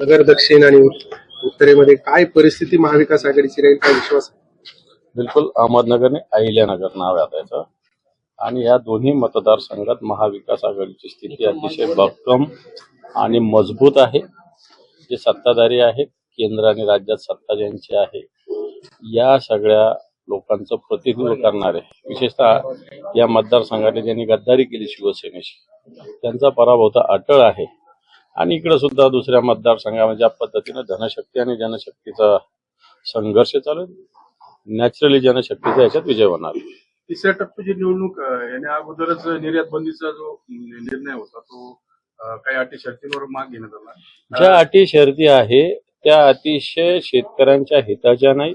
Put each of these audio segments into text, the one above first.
नगर दक्षिण आणि उत्तरेमध्ये काय परिस्थिती महाविकास आघाडीची राहील काय विश्वास? बिलकुल अहमदनगर अहिल्यानगर नाव आहे आता याचं आणि या दोन्ही मतदारसंघात महाविकास आघाडीची स्थिती अतिशय भक्कम आणि मजबूत आहे. जे सत्ताधारी आहेत केंद्र आणि राज्यात सत्ता ज्यांची आहे या सगळ्या लोकांचं प्रतिनिधित्व करणारे विशेषतः या मतदारसंघाने ज्यांनी गद्दारी केली शिवसेनेशी त्यांचा पराभव तर अटळ आहे. आणि इकडे सुद्धा दुसऱ्या मतदारसंघामध्ये ज्या पद्धतीने धनशक्ती आणि जनशक्तीचा संघर्ष चालू आहे नॅचरली जनशक्तीचा याच्यात विजय होणार. तिसऱ्या टप्प्याची निवडणूक याने अगोदरच निर्यात बंदीचा जो निर्णय होता तो काही अटी शर्तींवर माग घेण्यात आला. ज्या अटी शर्ती आहे त्या अतिशय शेतकऱ्यांच्या हिताच्या नाही.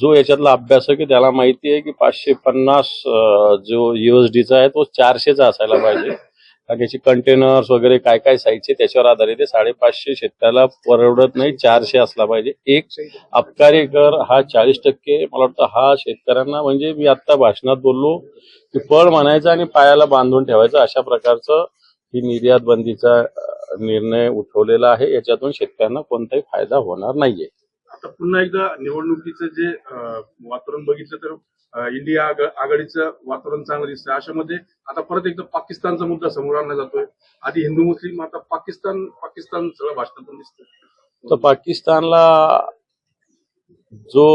जो याच्यातला अभ्यास आहे की त्याला माहिती आहे की पाचशे पन्नास जो युएसडीचा आहे तो चारशेचा असायला पाहिजे. कारण त्याची कंटेनर्स वगैरे काय काय साईजचे त्याच्यावर आधारित आहे. साडेपाचशे शेतकऱ्याला परवडत नाही चारशे असला पाहिजे. एक अबकारी कर हा चाळीस टक्के मला वाटतं हा शेतकऱ्यांना म्हणजे मी आता भाषणात बोललो की पळ म्हणायचा आणि पायाला बांधून ठेवायचं अशा प्रकारचं ही निर्यात बंदीचा निर्णय उठवलेला आहे. याच्यातून शेतकऱ्यांना कोणताही फायदा होणार नाहीये. आता पुन्हा एकदा निवडणुकीचं जे वातावरण बघितलं तर इंडिया आघाडीचं वातावरण चांगलं दिसतं अशामध्ये आता परत एकदा पाकिस्तानचा मुद्दा समोर आणला जातोय. आधी हिंदू मुस्लिम आता पाकिस्तान पाकिस्तान सगळं भाषणातून दिसतं तर पाकिस्तानला जो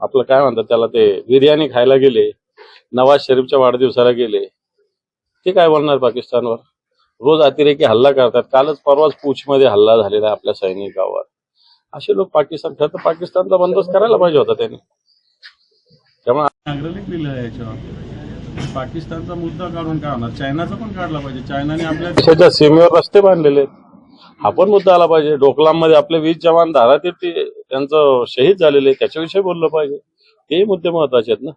आपलं काय म्हणतात त्याला ते बिर्याणी खायला गेले नवाज शरीफच्या वाढदिवसाला गेले ते काय बोलणार पाकिस्तानवर? रोज अतिरेकी हल्ला करतात. कालच परवाच पूछमध्ये हल्ला झालेला आहे आपल्या सैनिकावर असे लोक पाकिस्तान खरं तर पाकिस्तानचा बंदोबस्त करायला पाहिजे होता त्यांनी. त्यामुळे लिहिलं आहे याच्यावर. पाकिस्तानचा मुद्दा काढून काय होणार चायनाचा पण काढला पाहिजे. चायनाने आपल्या देशाच्या सीमेवर रस्ते बांधलेले आहेत. हा पण मुद्दा आला पाहिजे. डोकलाममध्ये आपले वीस जवान धारातीर ते त्यांचं शहीद झालेले त्याच्याविषयी बोललं पाहिजे. ते मुद्दे महत्त्वाचे आहेत ना.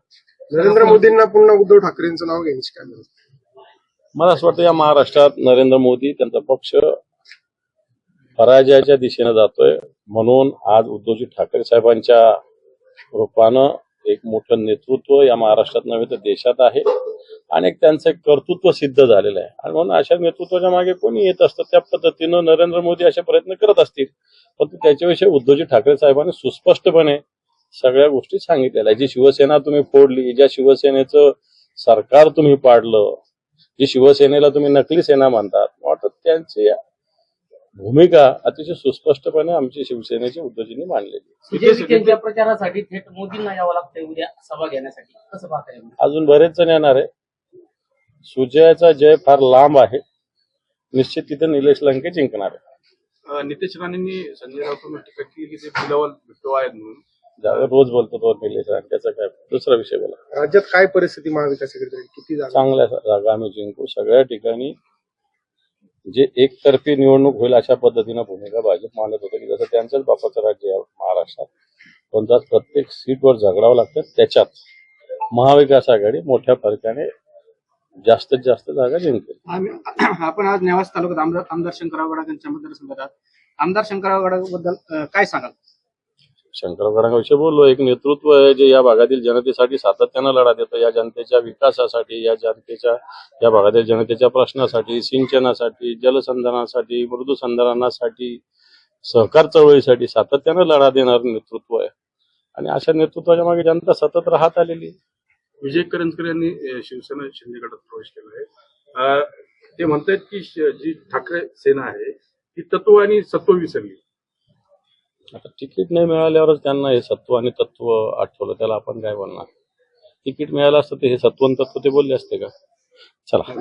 नरेंद्र मोदींना पुन्हा उद्धव ठाकरेंचं नाव घ्यायची काय? मला असं वाटतं या महाराष्ट्रात नरेंद्र मोदी त्यांचा पक्ष पराजयाच्या दिशेने जातोय. म्हणून आज उद्धवजी ठाकरे साहेबांच्या रूपानं एक मोठं नेतृत्व या महाराष्ट्रात नव्हे तर देशात आहे. आणि त्यांचं एक कर्तृत्व सिद्ध झालेलं आहे. आणि म्हणून अशा नेतृत्वाच्या मागे कोणी येत असतं त्या पद्धतीनं नरेंद्र मोदी असे प्रयत्न करत असतील. पण त्याच्याविषयी उद्धवजी ठाकरे साहेबांनी सुस्पष्टपणे सगळ्या गोष्टी सांगितलेल्या जी शिवसेना तुम्ही फोडली ज्या शिवसेनेचं सरकार तुम्ही पाडलं जी शिवसेनेला तुम्ही नकली सेना म्हणतात वाटत त्यांची भूमिका अतिशय सुस्पष्टपणे आमची शिवसेनेची उद्धवजींनी मांडलेली प्रचारासाठी थेट मोदींना यावं लागतंय उद्या सभा घेण्यासाठी. कसं पाहता अजून बरेच जण येणार आहे. सुजयाचा जय फार लांब आहे. निश्चित तिथे निलेश लंके जिंकणार आहे. नितेश राणेंनी संजय राऊतांवर टीका केली की ते आहेत म्हणून. रोज बोलतो तो निलेश लंकेचा काय दुसरा विषय बोला. राज्यात काय परिस्थिती महाविकास किती जागा? चांगल्या जागा आम्ही जिंकू. सगळ्या ठिकाणी जे एकतर्फी निवडणूक होईल अशा पद्धतीनं भूमिका भाजप मानत होतं की जसं त्यांचंच बापाचं राज्य आहे महाराष्ट्रात पण आज प्रत्येक सीटवर झगडावं लागतं त्याच्यात महाविकास आघाडी मोठ्या फरकाने जास्तीत जास्त जागा जिंकेल आपण आज नेवास तालुक्यात आमदार आमदार शंकरराव गडाख यांच्या मतदारसंघात आमदार शंकरराव गडाखबद्दल काय सांगाल? शंकरगडाविषयी बोललो एक नेतृत्व आहे जे या भागातील जनतेसाठी सातत्यानं लढा देतं. या जनतेच्या विकासासाठी या जनतेच्या या भागातील जनतेच्या प्रश्नासाठी सिंचनासाठी जलसंधारणासाठी मृदूसंधारणासाठी सहकार चळवळीसाठी सातत्यानं लढा देणारं नेतृत्व आहे. आणि अशा नेतृत्वाच्या मागे जनता सतत राहत आलेली विजय करंजकर यांनी शिवसेना शिंदे गटात प्रवेश केला आहे. ते म्हणतायत की जी ठाकरे सेना आहे ती तत्व आणि सत्व विसरली. आता तिकीट नाही मिळाल्यावरच त्यांना हे सत्व आणि तत्व आठवलं. त्याला आपण काय बोलणार? तिकीट मिळालं असतं ते हे सत्व आणि तत्व ते बोलले असते का? चला.